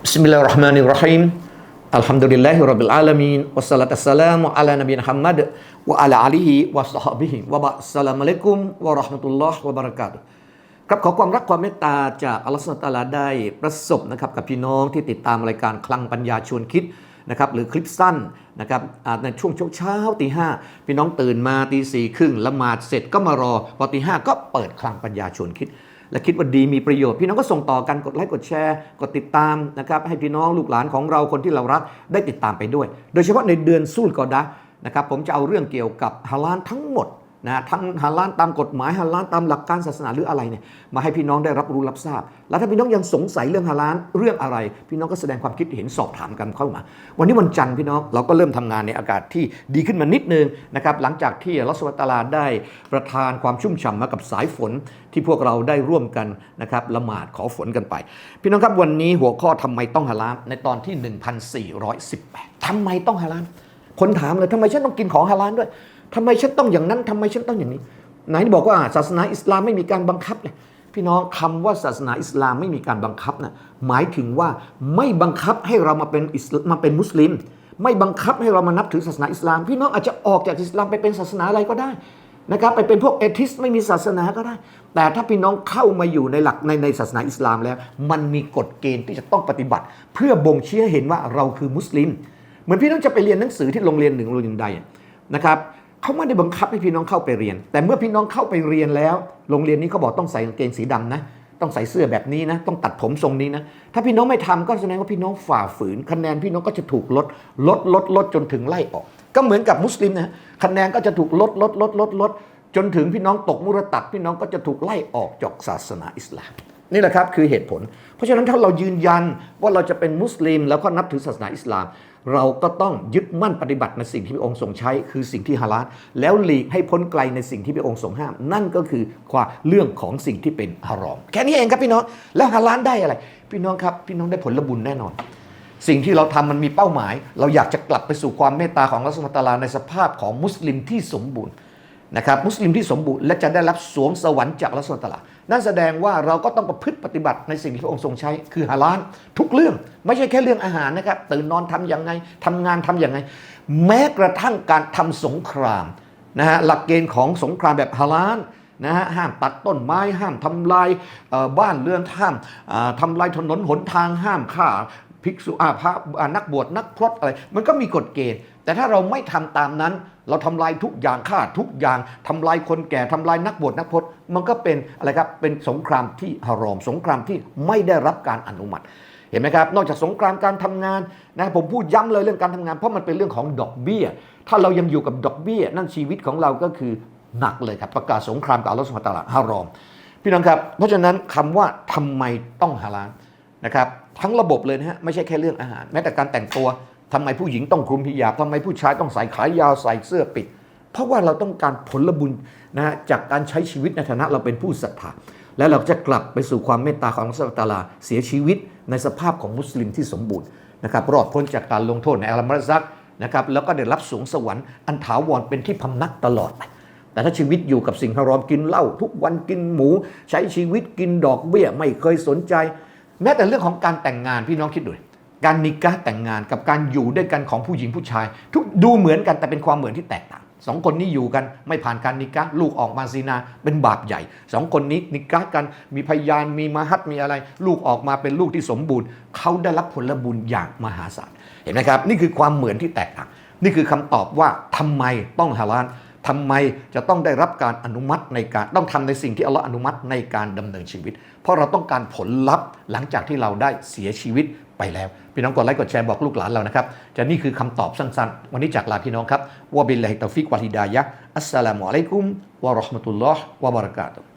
بسم الله الرحمن الرحيم อัล Alhamdulillahi rabbil alamin wassalatu wassalamu ala nabiyina Muhammad wa ala alihi wa sahbihi wa ba assalamu alaikum ครับขอความรักความเมตตาจากอัลลอฮฺสุลตาลาได้ประสบนะครับกับพี่น้องที่ติดตามรายการคลังปัญญาชวนคิดนะครับหรือคลิปสั้นนะครับในช่วงเช้าตีห้าพี่น้องตื่นมาตีสี่ครึ่งละหมาดเสร็จก็มารอพอตีห้าก็เปิดคลังปัญญาชวนคิด และคิดว่าดีมีประโยชน์ พี่น้องก็ส่งต่อกันกดไลค์กดแชร์ กดติดตามนะครับให้พี่น้องลูกหลานของเราคนที่เรารักได้ติดตามไปด้วย โดยเฉพาะในเดือนสู้กอดะนะครับผมจะเอาเรื่องเกี่ยวกับฮาลานทั้งหมด นะทั้งฮาลาลตามกฎหมายฮาลาลตามหลักการศาสนาหรืออะไรเนี่ยมาให้พี่น้องได้รับรู้รับทราบ แล้วถ้าพี่น้องยังสงสัยเรื่องฮาลาลเรื่องอะไร พี่น้องก็แสดงความคิดเห็นสอบถามกันเข้ามา วันนี้วันจันทร์พี่น้องเราก็เริ่มทำงานในอากาศที่ดีขึ้นมานิดนึงนะครับหลังจากที่อัลอฮฺสุบฮานะฮูวะตลาได้ประทานความชุ่มฉ่ำมากับสายฝนที่พวกเราได้ร่วมกันนะครับละหมาดขอฝนกันไป พี่น้องครับวันนี้หัวข้อทำไมต้องฮาลาลในตอนที่ 1418ทำไมต้องฮาลาลคนถามเลยทำไมฉันต้องกินของฮาลาลด้วย ทำไมฉันต้องอย่างนั้นทำไมฉันต้องอย่างนี้ ไหนบอกว่าศาสนาอิสลามไม่มีการบังคับเลยพี่น้องคำว่าศาสนาอิสลามไม่มีการบังคับนะ่ะหมายถึงว่าไม่บังคับให้เรามาเป็นอิสลามมาเป็นมุสลิม ไม่บังคับให้เรามานับถือศาสนาอิสลาม พี่น้องอาจจะออกจากอิสลามไปเป็นศาสนาอะไรก็ได้นะครับไปเป็นพวกเอทิสไม่มีศาสนาก็ได้ แต่ถ้าพี่น้องเข้ามาอยู่ในหลักในในศาสนาอิสลามแล้ว มันมีกฎเกณฑ์ที่จะต้องปฏิบัติ เพื่อบ่งชี้ให้เห็นว่าเราคือมุสลิม เหมือนพี่น้องจะไปเรียนหนังสือที่โรงเรียนหนึ่งโรงเรียนใดนะครับ เขาไม่ได้บังคับให้พี่น้องเข้าไปเรียน แต่เมื่อพี่น้องเข้าไปเรียนแล้ว โรงเรียนนี้เขาบอกต้องใส่กางเกงสีดำนะต้องใส่เสื้อแบบนี้นะ ต้องตัดผมทรงนี้นะ ถ้าพี่น้องไม่ทำก็แสดงว่าพี่น้องฝ่าฝืน คะแนนพี่น้องก็จะถูกลด ลดลดลดจนถึงไล่ออก ก็เหมือนกับมุสลิมนะคะแนนก็จะถูกลดลดลดลดลดจนถึงพี่น้องตกมุรตัดพี่น้องก็จะถูกไล่ออกจากศาสนาอิสลาม นี่แหละครับคือเหตุผล เพราะฉะนั้นถ้าเรายืนยันว่าเราจะเป็นมุสลิม แล้วก็นับถือศาสนาอิสลาม เราก็ต้องยึดมั่นปฏิบัติในสิ่งที่พระองค์ทรงใช้ คือสิ่งที่ฮาลาลแล้วหลีกให้พ้นไกลในสิ่งที่พระองค์ทรงห้าม นั่นก็คือความเรื่องของสิ่งที่เป็นฮารอม แค่นี้เองครับพี่น้องแล้วฮาลาลได้อะไร พี่น้องครับ พี่น้องได้ผลบุญแน่นอน สิ่งที่เราทำมันมีเป้าหมาย เราอยากจะกลับไปสู่ความเมตตาของรัสมตาลาในสภาพของมุสลิมที่สมบูรณ์นะครับมุสลิมที่สมบูรณ์และจะได้รับสวงสวรรค์จากรัสลตะลา นั่นแสดงว่าเราก็ต้องประพฤติปฏิบัติในสิ่งที่พระองค์ทรงใช้ คือฮาลาลทุกเรื่องไม่ใช่แค่เรื่องอาหารนะครับ ตื่นนอนทำอย่างไงทำงานทำอย่างไง แม้กระทั่งการทำสงครามนะฮะหลักเกณฑ์ของสงครามแบบฮาลาลนะฮะห้ามตัดต้นไม้ห้ามทำลายบ้านเรือนห้ามอ่าทำลายถนนหนทางห้ามฆ่า ภิกษุอาพระอานักบวชนักพรตอะไร มันก็มีกฎเกณฑ์ แต่ถ้าเราไม่ทำตามนั้น เราทำลายทุกอย่างฆ่าทุกอย่างทำลายคนแก่ทำลายนักบวชนักพรตมันก็เป็นอะไรครับเป็นสงครามที่ฮารอม สงครามที่ไม่ได้รับการอนุมัติ เห็นไหมครับ นอกจากสงครามการทำงานนะผมพูดย้ำเลยเรื่องการทำงาน เพราะมันเป็นเรื่องของดอกเบี้ย ถ้าเรายังอยู่กับดอกเบี้ย นั่นชีวิตของเราก็คือหนักเลยครับประกาศสงครามกับอัลลอฮฺสุบฮานะฮูวะตะอาลาฮารอม พี่น้องครับ เพราะฉะนั้นคำว่าทำไมต้องฮาลาล นะครับทั้งระบบเลยนะฮะไม่ใช่แค่เรื่องอาหาร แม้แต่การแต่งตัวทำไมผู้หญิงต้องคลุมพิยาบทำไมผู้ชายต้องใส่ขายาวใส่เสื้อปิด เพราะว่าเราต้องการผลบุญนะฮะจากการใช้ชีวิตในฐานะเราเป็นผู้ศรัทธาและเราจะกลับไปสู่ความเมตตาของอัลลอฮฺตาลา เสียชีวิตในสภาพของมุสลิมที่สมบูรณ์นะครับรอดพ้นจากการลงโทษในอัลมัซักนะครับแล้วก็ได้รับสวงสวรรค์อันถาวรเป็นที่พำนักตลอดไปแต่ถ้าชีวิตอยู่กับสิ่งฮารอมกินเหล้าทุกวันกินหมู ใช้ชีวิตกินดอกเบี้ยไม่เคยสนใจ แม้แต่เรื่องของการแต่งงานพี่น้องคิดดูการนิกะแต่งงานกับการอยู่ด้วยกันของผู้หญิงผู้ชาย ทุกดูเหมือนกันแต่เป็นความเหมือนที่แตกต่างสองคนนี้อยู่กันไม่ผ่านการนิกะลูกออกมาซีนาเป็นบาปใหญ่สองคนนี้นิกะกันมีพยานมีมาฮัดมีอะไร ลูกออกมาเป็นลูกที่สมบูรณ์ เขาได้รับผลบุญอย่างมหาศาลเห็นไหมครับ นี่คือความเหมือนที่แตกต่าง นี่คือคำตอบว่าทำไมต้องฮาลาล ทำไมจะต้องได้รับการอนุมัติในการต้องทำในสิ่งที่อัลลอฮ์อนุมัติในการดำเนินชีวิต เพราะเราต้องการผลลัพธ์หลังจากที่เราได้เสียชีวิตไปแล้ว พี่น้องกดไลค์กดแชร์บอกลูกหลานเรานะครับจะนี่คือคำตอบสั้นๆ วันนี้จากลาพี่น้องครับวะบิลลาฮิตตฟิกวะฮิดายะอัสสลามุอะลัยกุมวะเราะห์มะตุลลอฮ์วะบะเราะกาตุ